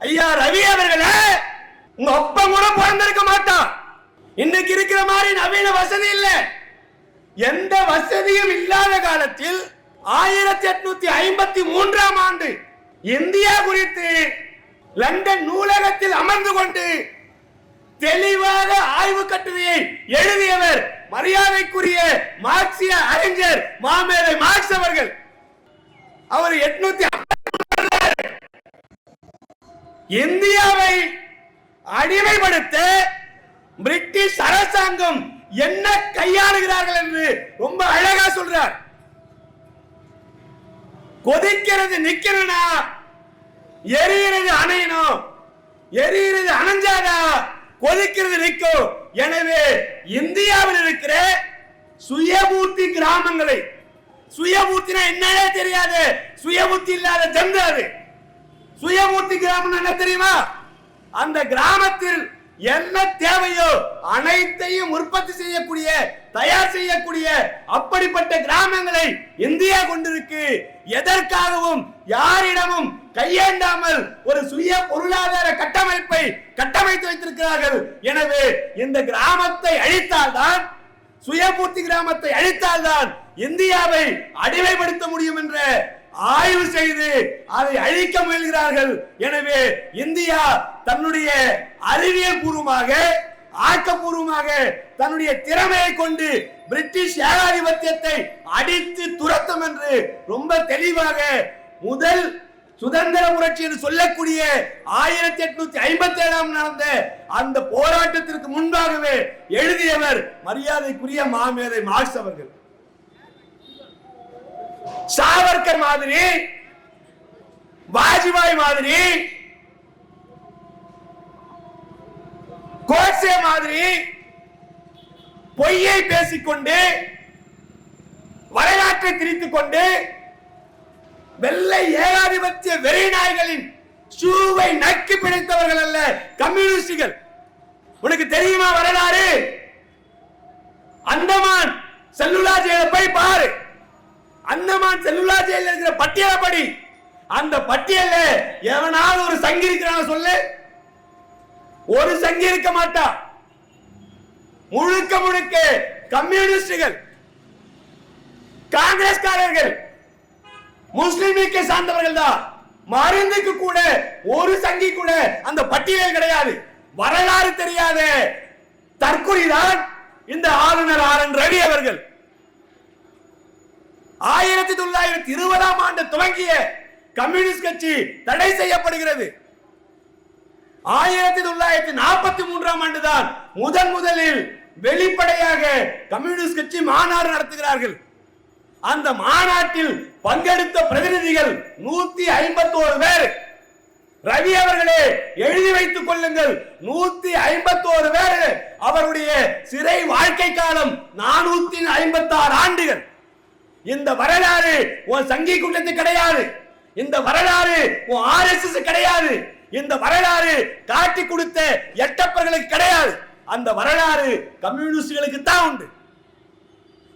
ஐயா ரவி அவர்களே உங்க அப்பன் கூட பிறந்திருக்க மாட்டான். இன்னைக்கு இருக்கிற மாதிரி நவீன வசதி இல்ல. எந்த வசதியும் இல்லாத காலத்தில் ஆயிரத்தி எட்நூத்தி ஐம்பத்தி மூன்றாம் ஆண்டு இந்தியா குறித்து லண்டன் நூலகத்தில் அமர்ந்து கொண்டு தெளிவாக ஆய்வு கட்டுரையை எழுதியவர் மரியாதைக்குரிய மார்க்சிய அறிஞர் மாமேதை மார்க்ஸ் அவர்கள். அவர் எட்நூத்தி இந்தியாவை அடிமைப்படுத்த பிரிட்டிஷ் அரசாங்கம் என்ன கையாளுகிறார்கள் என்று ரொம்ப அழகா சொல்றார். கொதிக்கிறது நிக்கிறனா எரிகிறது அணையணும். எரிகிறது அணைஞ்சாதா கொதிக்கிறது நிற்கும். எனவே இந்தியாவில் இருக்கிற சுயபூர்த்தி கிராமங்களை சுயபூர்த்தினா என்னன்னே தெரியாது. சுயபூர்த்தி இல்லாத ஜந்து அது. சுயமூர்த்தி கிராமம் என்ன தெரியுமா? அந்த கிராமத்தில் என்ன தேவையோ அனைத்தையும் உற்பத்தி செய்யக்கூடிய தயார் செய்யக்கூடிய அப்படிப்பட்ட கிராமங்களை இந்தியா கொண்டிருக்கு. எதற்காகவும் யாரிடமும் கையேண்டாமல் ஒரு சுய பொருளாதார கட்டமைப்பை கட்டமைத்து வைத்திருக்கிறார்கள். எனவே இந்த கிராமத்தை அழித்தால்தான் சுயபூர்த்தி கிராமத்தை அழித்தால்தான் இந்தியாவை அடிமைப்படுத்த முடியும் என்ற ஆய்வு செய்து அதை அழிக்க முயல்கிறார்கள். எனவே இந்தியா தன்னுடைய அறிவியல் பூர்வமாக ஆக்கப்பூர்வமாக தன்னுடைய திறமையை கொண்டு பிரிட்டிஷ் ஏகாதிபத்தியத்தை அடித்து துரத்தும் என்று ரொம்ப தெளிவாக முதல் சுதந்திர புரட்சி என்று சொல்லக்கூடிய ஆயிரத்தி எட்நூத்தி ஐம்பத்தி ஏழாம் நடந்த அந்த போராட்டத்திற்கு முன்பாகவே எழுதியவர் மரியாதைக்குரிய மாமேதை மார்க்ஸ் அவர்கள். சாவர்கர் மாதிரி வாஜ்பாய் மாதிரி கோட்சே மாதிரி பொய்யை பேசிக்கொண்டு வரலாற்றை திரித்துக் கொண்டு வெள்ளை ஏகாதிபத்திய வெறிநாய்களின் ஷூவை நக்கி பிடித்தவர்கள் அல்ல கம்யூனிஸ்டுகள். உனக்கு தெரியுமா வரலாறு அந்தமான் செல்லுலா ஜெயில போய் பாரு அந்தமான் செல்லுலா ஜெயில இருக்கிற பட்டியலை படி அந்த பட்டியல எவனாவது ஒரு சங்கி இருக்கிறான் சொல்லு. ஒரு சங்கி இருக்க மாட்டா. முழுக்க முழுக்க கம்யூனிஸ்டுகள் காங்கிரஸ்காரர்கள் முஸ்லிம் லீக்கை சார்ந்தவர்கள் தான். மருந்துக்கு கூட ஒரு சங்கி கூட அந்த பட்டியலில் கிடையாது. வரலாறு தெரியாத தற்கொலைதான் இந்த ஆளுநர் ஆர் என் ரவி அவர்கள். ஆயிரத்தி தொள்ளாயிரத்தி இருபதாம் ஆண்டு துவங்கிய கம்யூனிஸ்ட் கட்சி தடை செய்யப்படுகிறது. ஆயிரத்தி தொள்ளாயிரத்தி நாற்பத்தி மூன்றாம் ஆண்டு தான் முதன் முதலில் வெளிப்படையாக கம்யூனிஸ்ட் கட்சி மாநாடு நடத்துகிறார்கள். அந்த மாநாட்டில் பங்கெடுத்த பிரதிநிதிகள் நூத்தி ஐம்பத்தோரு பேர். ரவி அவர்களே எழுதி வைத்துக் கொள்ளுங்கள். நூத்தி ஐம்பத்தோரு பேர் அவருடைய சிறை வாழ்க்கை காலம் நானூத்தி ஐம்பத்தாறு ஆண்டுகள். இந்த வரலாறு உன் சங்கி கூட்டத்து கிடையாது. இந்த வரலாறு உன் ஆர்எஸ்எஸ் கிடையாது. இந்த வரலாறு காட்டி கொடுத்த எட்டப்பர்களுக்கு கிடையாது. அந்த வரலாறு கம்யூனிஸ்டுகளுக்கு தான் உண்டு.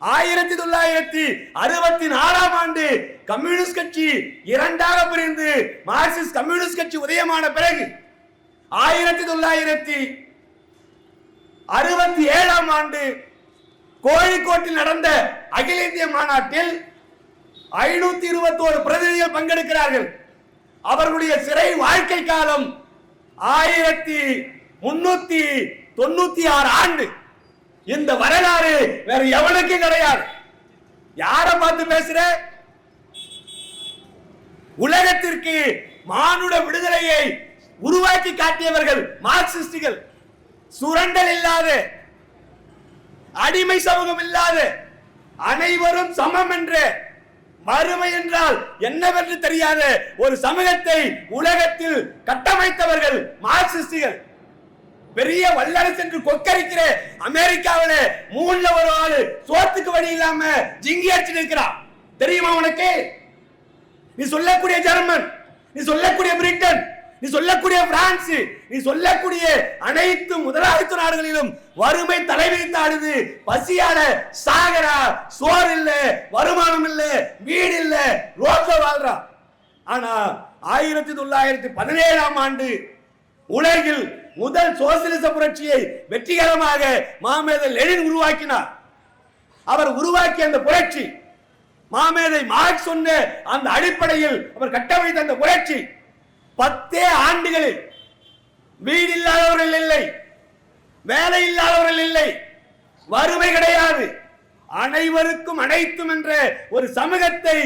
ஆயிரத்தி தொள்ளாயிரத்தி அறுபத்தி நாலாம் ஆண்டு கம்யூனிஸ்ட் கட்சி இரண்டாக பிரிந்து மார்க்சிஸ்ட் கம்யூனிஸ்ட் கட்சி உதயமான பிறகு ஆயிரத்தி தொள்ளாயிரத்தி அறுபத்தி ஏழாம் ஆண்டு கோழிக்கோட்டில் நடந்த அகில இந்திய மாநாட்டில் ஐநூத்தி இருபத்தோரு பிரதிநிதிகள் பங்கெடுக்கிறார்கள். அவர்களுடைய சிறை வாழ்க்கை காலம் ஆயிரத்தி முன்னூத்தி தொண்ணூத்தி ஆறு ஆண்டு. இந்த வரலாறு வேற எவனுக்கும் கிடையாது. யார பார்த்து பேசுற? உலகத்திற்கு மானுட விடுதலையை உருவாக்கி காட்டியவர்கள் மார்க்சிஸ்டுகள். சுரண்டல் இல்லாத அடிமை சமூகம் இல்லாத அனைவரும் சமம் என்று. மறுமை என்றால் என்னவென்று தெரியாத. ஒரு சமூகத்தை உலகத்தில் கட்டமைத்தவர்கள் மார்க்சிஸ்டுகள். பெரிய வல்லரசு என்று கொக்கரிக்கிற அமெரிக்காவில மூணுல ஒரு ஆளு சோத்துக்கு வழி இல்லாம ஜிங்கி அடிச்சு நிற்கிறான். தெரியுமா உனக்கு? நீ சொல்லக்கூடிய ஜெர்மன் நீ சொல்லக்கூடிய பிரிட்டன் நீ சொல்லக்கூடிய பிரான்ஸ் நீ சொல்லக்கூடிய அனைத்து முதலாளித்துவ நாடுகளிலும் வறுமை தலைவிரித்தாடுது பசியால சாகரா சோறு இல்ல வருமானம் இல்ல வீடு இல்ல ரோட்ல வாழ்றா. ஆனா ஆயிரத்தி தொள்ளாயிரத்தி பதினேழாம் ஆண்டு உலகில் முதல் சோசியலிச புரட்சியை வெற்றிகரமாக மாமேதை லெனின் உருவாக்கினார். அவர் உருவாக்கிய அந்த புரட்சி மாமேதை மார்க் சொன்ன அந்த அடிப்படையில் அவர் கட்டமைத்த அந்த புரட்சி பத்தே ஆண்டுகளில் வீடு இல்லாதவர்கள் இல்லை வேலை இல்லாதவர்கள் இல்லை வறுமை கிடையாது. அனைவருக்கும் அனைத்தும் என்ற ஒரு சமூகத்தை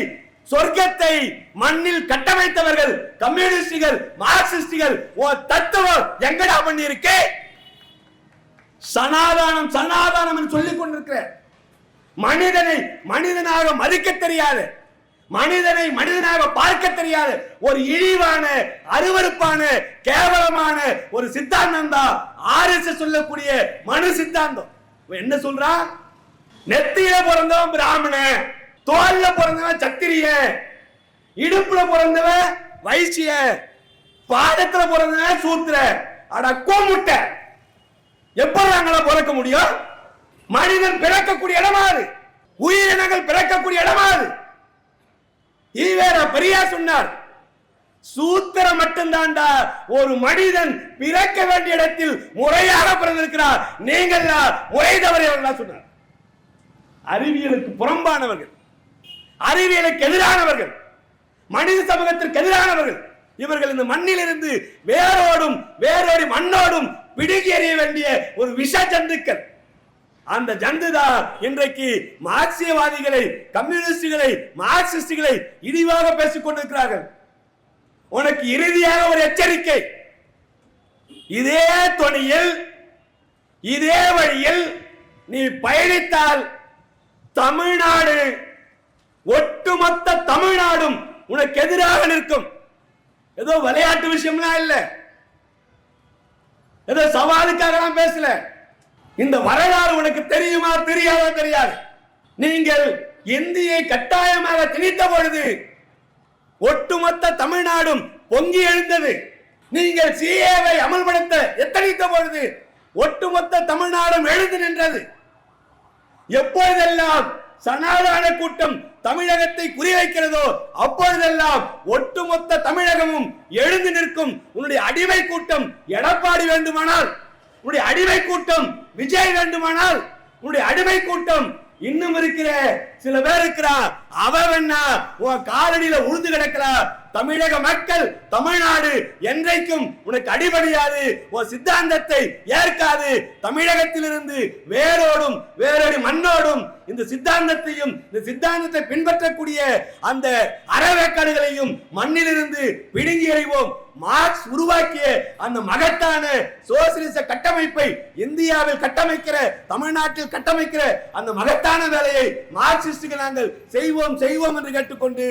சொர்க்கத்தை மண்ணில் கட்டமைத்தவர்கள் கம்யூனிஸ்டுகள் மார்க்சிஸ்டுகள் ஓ தத்துவம் எங்கடா பண்ணிருக்கே சனாதானம் சனாதானம் என்று சொல்லிக் கொண்டிருக்கிற மனிதனை மனிதனாக மதிக்க தெரியாது மனிதனை மனிதனாக பார்க்க தெரியாத ஒரு இழிவான அருவறுப்பான கேவலமான ஒரு சித்தாந்தம் தான் ஆர்எஸ் சொல்லக்கூடிய மனு சித்தாந்தம். என்ன சொல்றான்? நெத்தியில பிறந்தவன் பிராமணன் தோல்ல பிறந்தவன் சத்திரிய இடுப்புல பிறந்தவன் வைசிய பாதத்துல பிறந்தவன் சூத்திர. அட கோமுட்டை. எப்படி நாங்கள பிறக்க முடியும்? மனிதன் பிறக்கக்கூடிய இடமா அது? உயிரினங்கள் பிறக்கக்கூடிய இடமா அது? ஈவேரா பெரியா சொன்னார். சூத்திரம் மட்டும்தான்டா ஒரு மனிதன் பிறக்க வேண்டிய இடத்தில் முறையாக பிறந்திருக்கிறார். நீங்கள் முறை தவறியவர்களா சொன்னார். அறிவியலுக்கு புறம்பானவர்கள் அறிவியலுக்கு எதிரானவர்கள் மனித சமூகத்திற்கு எதிரானவர்கள் இவர்கள் இந்த மண்ணிலிருந்து வேரோடும் வேரோடி மண்ணோடும் பிடுகி எறிய வேண்டிய ஒரு விஷ ஜந்துக்கள் அந்த ஜனதா இன்றைக்கு மார்க்சியவாதிகளை கம்யூனிஸ்டுகளை மார்க்சிஸ்டுகளை இழிவாக பேசிக் கொண்டிருக்கிறார்கள். உனக்கு இறுதியாக ஒரு எச்சரிக்கை. இதே துணியில் இதே வழியில் நீ பயணித்தால் தமிழ்நாடு ஒட்டுமொத்த தமிழ்நாடும் உனக்கு எதிராக நிற்கும். ஏதோ விளையாட்டு விஷயம்லாம் இல்லை. ஏதோ சவாலுக்காக நான் பேசல. இந்த வரலாறு உனக்கு தெரியுமா? தெரியாதா? தெரியாது. நீங்கள் இந்தியை கட்டாயமாக திணித்த பொழுது ஒட்டுமொத்த தமிழ்நாடும் பொங்கி எழுந்தது. நீங்கள் சிஏவை அமல்படுத்த எத்தனைத்த பொழுது ஒட்டுமொத்த தமிழ்நாடும் எழுந்து நின்றது. எப்பொழுதெல்லாம் சனாதன கூட்டம் தமிழகத்தை குறிவைக்கிறதோ அப்பொழுதெல்லாம் ஒட்டுமொத்த தமிழகமும் எழுந்து நிற்கும். உன்னுடைய அடிமை கூட்டம் எடப்பாடி வேண்டுமானால் உன்னுடைய அடிமை கூட்டம் விஜய் வேண்டுமானால் உன்னுடைய அடிமை கூட்டம் இன்னும் இருக்கிற சில பேர் இருக்கிறா அவ என்ன? உன் காலடியில உழுந்து கிடக்கிறா தமிழக மக்கள் தமிழ்நாடு என்றைக்கும் உனக்கு அடிபடியாது உன் சித்தாந்தத்தை ஏற்காது. தமிழகத்திலிருந்து வேரோடும் வேரோடி மண்ணோடும் இந்த சித்தாந்தத்தையும் இந்த சித்தாந்தத்தை பின்பற்றக்கூடிய அந்த அறவேக்காடுகளையும் மண்ணிலிருந்து பிடுங்கி எறிவோம். மார்க்ஸ் உருவாக்கிய அந்த மகத்தான சோசியலிச கட்டமைப்பை இந்தியாவில் கட்டமைக்கிற தமிழ்நாட்டில் கட்டமைக்கிற அந்த மகத்தான வேலையை மார்க்சிஸ்டுகள் நாங்கள் செய்வோம் செய்வோம் என்று கேட்டுக்கொண்டு